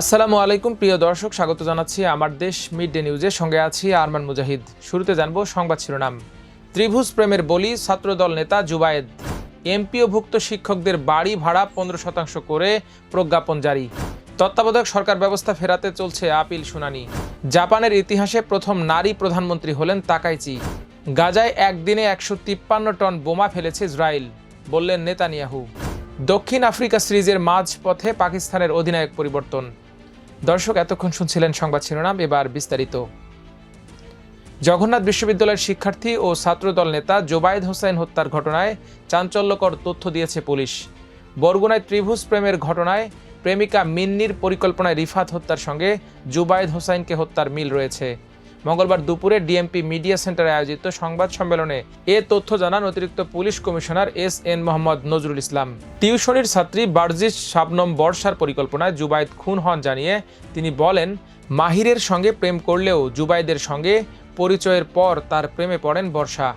আসসালামু আলাইকুম, প্রিয় দর্শক, স্বাগত জানাচ্ছি আমার দেশ মিড ডে নিউজের সঙ্গে আছি আরমান মুজাহিদ। শুরুতে জানব সংবাদ শিরোনাম। ত্রিভুজ প্রেমের বলি, ছাত্রদল নেতা জুবায়েদ। এমপিওভুক্ত শিক্ষকদের বাড়ি ভাড়া পনেরো শতাংশ করে প্রজ্ঞাপন জারি। তত্ত্বাবধায়ক সরকার ব্যবস্থা ফেরাতে চলছে আপিল শুনানি। জাপানের ইতিহাসে প্রথম নারী প্রধানমন্ত্রী হলেন তাকাইচি। গাজায় একদিনে একশো তিপ্পান্ন টন বোমা ফেলেছে ইসরায়েল, বললেন নেতানিয়াহু। দক্ষিণ আফ্রিকা সিরিজের মাঝ পথে পাকিস্তানের অধিনায়ক পরিবর্তন। দর্শক, এতক্ষণ শুনছিলেন সংবাদ শিরোনাম। এবার বিস্তারিত। জগন্নাথ বিশ্ববিদ্যালয়ের শিক্ষার্থী ও ছাত্রদল নেতা জোবায়দ হোসেন হত্যার ঘটনায় চাঞ্চল্যকর তথ্য দিয়েছে পুলিশ। বরগুনায় ত্রিভুজ প্রেমের ঘটনায় প্রেমিকা মিন্নির পরিকল্পনায় রিফাত হত্যার সঙ্গে জুবায়দ হোসাইনকে হত্যার মিল রয়েছে। মঙ্গলবার দুপুরে ডিএমপি মিডিয়া সেন্টারে আয়োজিত সংবাদ সম্মেলনে এ তথ্য জানান অতিরিক্ত police commissioner S N Mohammad Nazrul Islam. টিউশনির ছাত্রী বার্জিস শাবনম বর্ষার পরিকল্পনায় জুবায়েদ খুন হন জানিয়ে তিনি বলেন, মাহিরের সঙ্গে প্রেম করলেও জুবাইদের সঙ্গে পরিচয়ের পর তার প্রেমে পড়েন বর্ষা।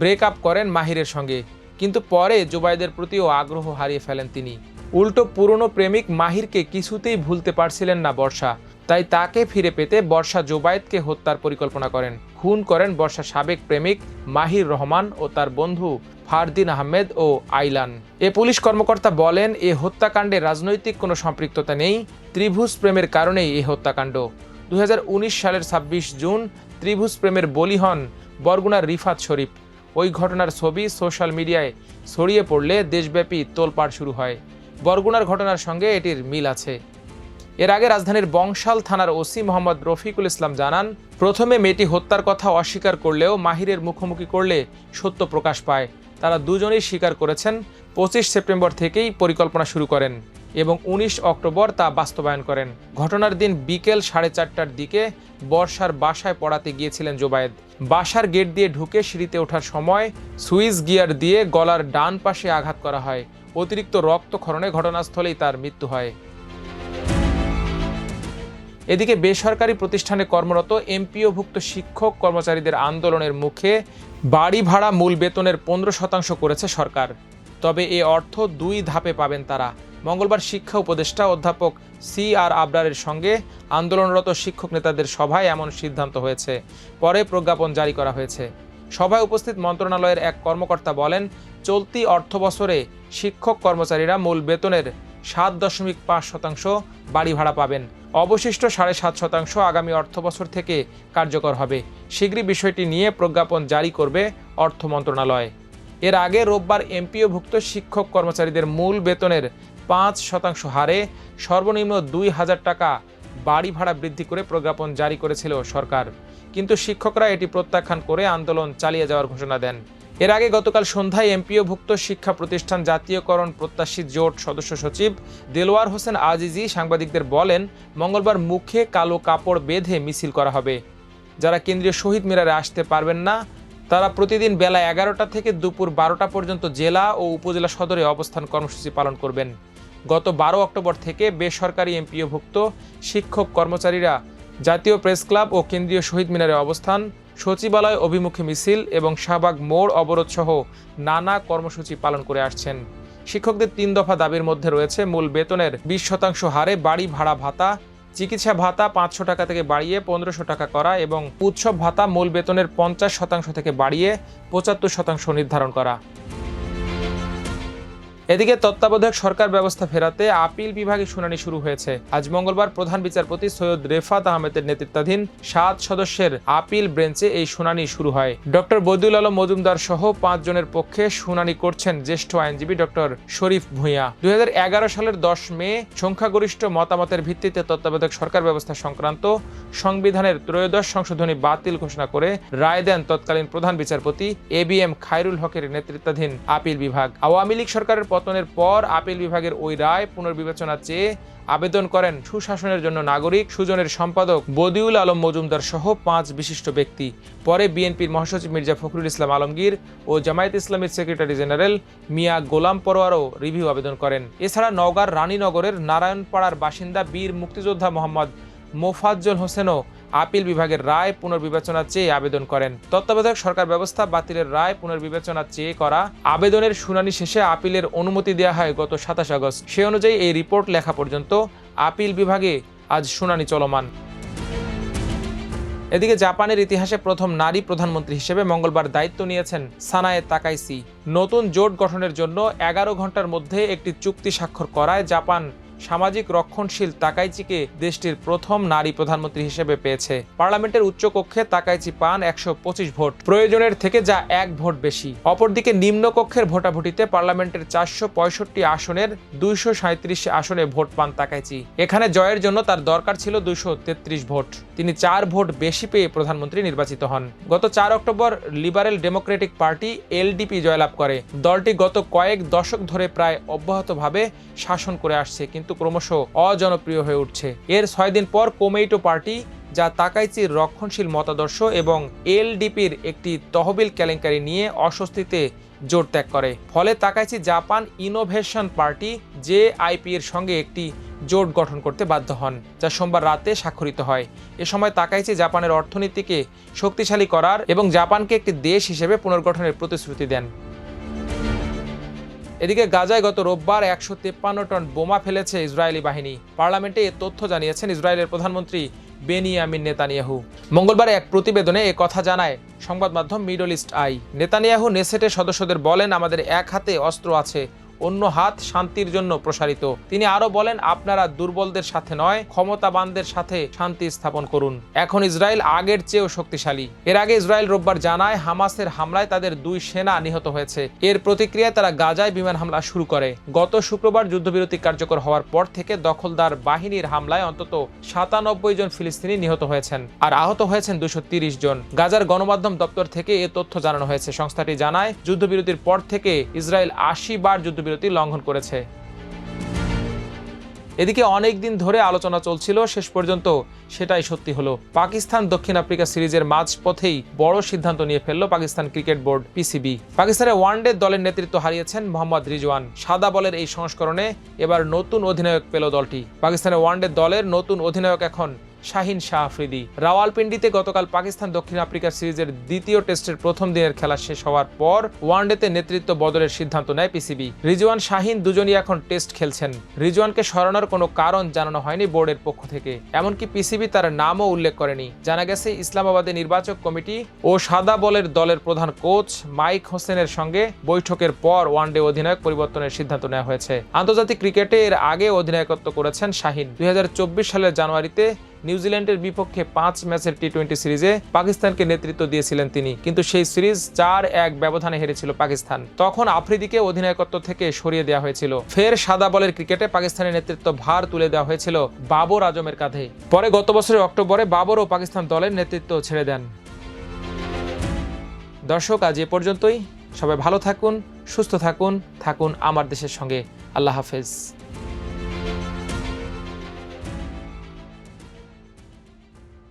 ব্রেকআপ করেন মাহিরের সঙ্গে, কিন্তু পরে জুবাইদের প্রতিও আগ্রহ হারিয়ে ফেলেন তিনি। উল্টো পুরনো প্রেমিক মাহিরকে কিছুতেই ভুলতে পারছিলেন না বর্ষা। তাই তাকে ফিরে পেতে বর্ষা জোবায়েদকে হত্যার পরিকল্পনা করেন। খুন করেন বর্ষা সাবেক প্রেমিক মাহির রহমান ও তার বন্ধু ফারদিন আহমেদ ও আইলান। এ পুলিশ কর্মকর্তা বলেন, এ হত্যাকাণ্ডে রাজনৈতিক কোনো সম্পৃক্ততা নেই, ত্রিভুজ প্রেমের কারণেই এই হত্যাকাণ্ড। দু হাজার উনিশ সালের ছাব্বিশ জুন ত্রিভুজ প্রেমের বলি হন বরগুনার রিফাত শরীফ। ওই ঘটনার ছবি সোশ্যাল মিডিয়ায় ছড়িয়ে পড়লে দেশব্যাপী তোলপাড় শুরু হয়। বরগুনার ঘটনার সঙ্গে এটির মিল আছে। এর আগে রাজধানীর বংশাল থানার ওসি মোহাম্মদ রফিকুল ইসলাম জানান, প্রথমে মেয়েটি হত্যার কথা অস্বীকার করলেও মাহিরের মুখোমুখি করলে সত্য প্রকাশ পায়। তারা দুজনেই স্বীকার করেছেন, পঁচিশ সেপ্টেম্বর থেকেই পরিকল্পনা শুরু করেন এবং উনিশ অক্টোবর তা বাস্তবায়ন করেন। ঘটনার দিন বিকেল সাড়ে চারটার দিকে বর্ষার বাসায় পড়াতে গিয়েছিলেন জোবায়েদ। বাসার গেট দিয়ে ঢুকে সিঁড়িতে ওঠার সময় সুইস গিয়ার দিয়ে গলার ডান পাশে আঘাত করা হয়। অতিরিক্ত রক্তক্ষরণে ঘটনাস্থলেই তার মৃত্যু হয়। এদিকে বেসরকারি প্রতিষ্ঠানে কর্মরত এমপিওভুক্ত শিক্ষক কর্মচারীদের আন্দোলনের মুখে বাড়ি ভাড়া মূল বেতনের পনেরো শতাংশ করেছে সরকার। তবে এ অর্থ দুই ধাপে পাবেন তারা। মঙ্গলবার শিক্ষা উপদেষ্টা অধ্যাপক সি আর আবরারের সঙ্গে আন্দোলনরত শিক্ষক নেতাদের সভায় এমন সিদ্ধান্ত হয়েছে। পরে প্রজ্ঞাপন জারি করা হয়েছে। সভায় উপস্থিত মন্ত্রণালয়ের এক কর্মকর্তা বলেন, চলতি অর্থ বছরে শিক্ষক কর্মচারীরা মূল বেতনের সাত দশমিক পাঁচ শতাংশ বাড়ি ভাড়া পাবেন। অবশিষ্ট সাড়ে সাত শতাংশ আগামী অর্থ বছর থেকে কার্যকর হবে। শীঘ্রই বিষয়টি নিয়ে প্রজ্ঞাপন জারি করবে অর্থ মন্ত্রণালয়। এর আগে রোববার এমপিওভুক্ত শিক্ষক কর্মচারীদের মূল বেতনের পাঁচ শতাংশ হারে সর্বনিম্ন দুই হাজার টাকা বাড়ি ভাড়া বৃদ্ধি করে প্রজ্ঞাপন জারি করেছিল সরকার। কিন্তু শিক্ষকরা এটি প্রত্যাখ্যান করে আন্দোলন চালিয়ে যাওয়ার ঘোষণা দেন। এর আগে গতকাল সন্ধ্যায় এমপিওভুক্ত শিক্ষা প্রতিষ্ঠান জাতীয়করণ প্রত্যাশী জোট সদস্য সচিব দেলোয়ার হোসেন আজিজি সাংবাদিকদের বলেন, মঙ্গলবার মুখে কালো কাপড় বেঁধে মিছিল করা হবে। যারা কেন্দ্রীয় শহীদ মিনারে আসতে পারবেন না, তারা প্রতিদিন বেলা এগারোটা থেকে দুপুর বারোটা পর্যন্ত জেলা ও উপজেলা সদরে অবস্থান কর্মসূচি পালন করবেন। গত বারো অক্টোবর থেকে বেসরকারি এমপিওভুক্ত শিক্ষক কর্মচারীরা জাতীয় প্রেস ক্লাব ও কেন্দ্রীয় শহীদ মিনারে অবস্থান সচিবালয় অভিমুখী মিছিল এবং শাহবাগ মোড় অবরোধ সহ নানা কর্মসূচি পালন করে আসছেন। শিক্ষকদের তিন দফা দাবির মধ্যে রয়েছে মূল বেতনের বিশ শতাংশ হারে বাড়ি ভাড়া ভাতা, চিকিৎসা ভাতা পাঁচশো টাকা থেকে বাড়িয়ে পনেরোশো টাকা করা এবং উৎসব ভাতা মূল বেতনের পঞ্চাশ শতাংশ থেকে বাড়িয়ে পঁচাত্তর শতাংশ নির্ধারণ করা। এদিকে তত্ত্বাবধায়ক সরকার ব্যবস্থা ফেরাতে আপিল বিভাগে শুনানি শুরু হয়েছে। আজ মঙ্গলবার প্রধান বিচারপতি সৈয়দ রেফাত আহমেদের নেতৃত্বাধীন সাত সদস্যের আপিল বেঞ্চে এই শুনানি শুরু হয়। ডক্টর বদিউল আলম মজুমদার সহ পাঁচ জনের পক্ষে শুনানি করছেন জ্যেষ্ঠ আইনজীবী ডক্টর শরীফ ভূঁইয়া। দুই সালের দশ মে সংখ্যাগরিষ্ঠ মতামতের ভিত্তিতে তত্ত্বাবধায়ক সরকার ব্যবস্থা সংক্রান্ত সংবিধানের ত্রয়োদশ সংশোধনী বাতিল ঘোষণা করে রায় দেন তৎকালীন প্রধান বিচারপতি এ বি এম খায়রুল হকের নেতৃত্বাধীন আপিল বিভাগ। আওয়ামী লীগ সরকারের পতনের পর আপিল বিভাগের ওই রায় পুনর্বিবেচনা চেয়ে আবেদন করেন সুশাসনের জন্য নাগরিক, সুজনের সম্পাদক বদিউল আলম মজুমদার সহ পাঁচ বিশিষ্ট ব্যক্তি। পরে বিএনপির মহাসচিব মির্জা ফখরুল ইসলাম আলমগীর ও জামায়াত ইসলামীর সেক্রেটারি জেনারেল মিয়া গোলাম পরোয়ারও রিভিউ আবেদন করেন। এছাড়া নওগাঁর রানীনগরের নারায়ণপাড়ার বাসিন্দা বীর মুক্তিযোদ্ধা মোহাম্মদ মোফাজ্জল হোসেনও আপিল বিভাগের রায় পুনর্বিবেচনা চেয়ে আবেদন করেন। তত্ত্বাবধায়ক সরকার ব্যবস্থা বাতিলের রায় পুনর্বিবেচনা চেয়ে করা। আবেদনের শুনানি শেষে আপিলের অনুমতি দেওয়া হয় গত সাতাশ আগস্ট। সে অনুযায়ী এই রিপোর্ট লেখা পর্যন্ত আপিল বিভাগে আজ শুনানি চলমান। এদিকে জাপানের ইতিহাসে প্রথম নারী প্রধানমন্ত্রী হিসেবে মঙ্গলবার দায়িত্ব নিয়েছেন সানায়ে তাকাইসি। নতুন জোট গঠনের জন্য এগারো ঘণ্টার মধ্যে একটি চুক্তি স্বাক্ষর করায় জাপান সামাজিক রক্ষণশীল তাকাইচিকে দেশটির প্রথম নারী প্রধানমন্ত্রী হিসেবে পেয়েছে। পার্লামেন্টের উচ্চকক্ষে তাকাইচি পান একশো পঁচিশ ভোট। প্রয়োজনের থেকে যা এক ভোট বেশি। অপরদিকে নিম্নকক্ষের ভোটাভুটিতে পার্লামেন্টের চারশো পঁয়ষট্টি আসনের দুইশো আসনে ভোট পান তাকাইচি। এখানে জয়ের জন্য তার দরকার ছিল দুইশো তেত্রিশ ভোট। তিনি চার ভোট বেশি পেয়ে প্রধানমন্ত্রী নির্বাচিত হন। গত চার October liberal democratic party LDP জয়লাভ করে। দলটি গত কয়েক দশক ধরে প্রায় অব্যাহতভাবে শাসন করে আসছে, কিন্তু ক্রমশ অজনপ্রিয় হয়ে উঠছে। এর ছয় দিন পর কোমেইটো পার্টি, যা তাকাইচির রক্ষণশীল মতাদর্শ এবং এলডিপির একটি তহবিল কেলেঙ্কারি নিয়ে অস্বস্তিতে জোর ত্যাগ করে। ফলে Takaichi Japan innovation party J এর সঙ্গে একটি জোট গঠন করতে বাধ্য হন, যা সোমবার রাতে স্বাক্ষরিত হয়। এ সময় তাকাইচি জাপানের অর্থনীতিকে শক্তিশালী করার এবং জাপানকে একটি দেশ হিসেবে পুনর্গঠনের প্রতিশ্রুতি দেন। এদিকে গাজায় গত রোববার একশো তেপ্পান্ন টন বোমা ফেলেছে ইসরায়েলি বাহিনী। পার্লামেন্টে এ তথ্য জানিয়েছেন ইসরায়েলের প্রধানমন্ত্রী বেনিয়ামিন নেতানিয়াহু। মঙ্গলবার এক প্রতিবেদনে এ কথা জানায় সংবাদ মাধ্যম মিডল ইস্ট আই। নেতানিয়াহু নেসেটের সদস্যদের বলেন, আমাদের এক হাতে অস্ত্র আছে অন্য হাত শান্তির জন্য প্রসারিত। তিনি আরও বলেন, আপনারা দুর্বলদের সাথে নয়, ক্ষমতাবানদের সাথে শান্তি স্থাপন করুন। এখন ইসরায়েল আগের চেয়েও শক্তিশালী। এর আগে ইসরায়েল রোববার জানায়, হামাসের হামলায় তাদের দুই সেনা নিহত হয়েছে। এর প্রতিক্রিয়ায় তারা গাজায় বিমান হামলা শুরু করে। গত শুক্রবার যুদ্ধবিরতি কার্যকর হওয়ার পর থেকে দখলদার বাহিনীর হামলায় অন্তত সাতানব্বই জন ফিলিস্তিনি নিহত হয়েছেন আর আহত হয়েছেন দুশো জন। গাজার গণমাধ্যম দপ্তর থেকে এ তথ্য জানানো হয়েছে। সংস্থাটি জানায়, যুদ্ধবিরতির পর থেকে ইসরায়েল আশি বার যুদ্ধবিরতি লঙ্ঘন করেছে। এদিকে অনেক দিন ধরে আলোচনা চলছিল, শেষ পর্যন্ত সেটাই সত্যি হলো। পাকিস্তান দক্ষিণ আফ্রিকা সিরিজের মাঝপথেই বড় সিদ্ধান্ত নিয়ে ফেলল পাকিস্তান ক্রিকেট বোর্ড পিসিবি। পাকিস্তানের ওয়ানডে দলের নেতৃত্ব হারিয়েছেন মোহাম্মদ রিজওয়ান। সাদা বলের এই সংস্করণে এবার নতুন অধিনায়ক পেল দলটি। পাকিস্তানের ওয়ানডে দলের নতুন অধিনায়ক এখন শাহিন শাহ আফ্রিদি। রাওয়ালপিন্ডিতে গতকাল পাকিস্তান দক্ষিণ আফ্রিকা সিরিজের দ্বিতীয় টেস্টের প্রথম দিনের খেলা শেষ হওয়ার পর ওয়ানডেতে নেতৃত্ব বদলের সিদ্ধান্ত নেয় পিসিবি। রিজওয়ান শাহিন দুজনই এখন টেস্ট খেলছেন। রিজওয়ানকে সরানোর কোনো কারণ জানানো হয়নি বোর্ডের পক্ষ থেকে। এমনকি পিসিবি তার নামও উল্লেখ করেনি। জানা গেছে, ইসলামাবাদে নির্বাচক কমিটি ও সাদা বলের দলের প্রধান কোচ মাইক হোসেনের সঙ্গে বৈঠকের পর ওয়ানডে অধিনায়ক পরিবর্তনের সিদ্ধান্ত নেওয়া হয়েছে। আন্তর্জাতিক ক্রিকেটে এর আগে অধিনায়কত্ব করেছেন শাহিন। দুই হাজার চব্বিশ সালের জানুয়ারিতে নিউজিল্যান্ডের বিপক্ষে পাঁচ ম্যাচের টি টোয়েন্টি সিরিজে পাকিস্তানকে নেতৃত্ব দিয়েছিলেন তিনি। কিন্তু সেই সিরিজ চার এক ব্যবধানে হেরেছিল পাকিস্তান। তখন আফ্রিদিকে অধিনায়কত্ব থেকে সরিয়ে দেওয়া হয়েছিল। ফের সাদা বলের ক্রিকেটে পাকিস্তানের নেতৃত্ব ভার তুলে দেওয়া হয়েছিল বাবর আজমের কাঁধে। পরে গত বছরের অক্টোবরে বাবরও পাকিস্তান দলের নেতৃত্ব ছেড়ে দেন। দর্শক, আজ এ পর্যন্তই। সবাই ভালো থাকুন, সুস্থ থাকুন থাকুন আমার দেশের সঙ্গে। আল্লাহ হাফেজ।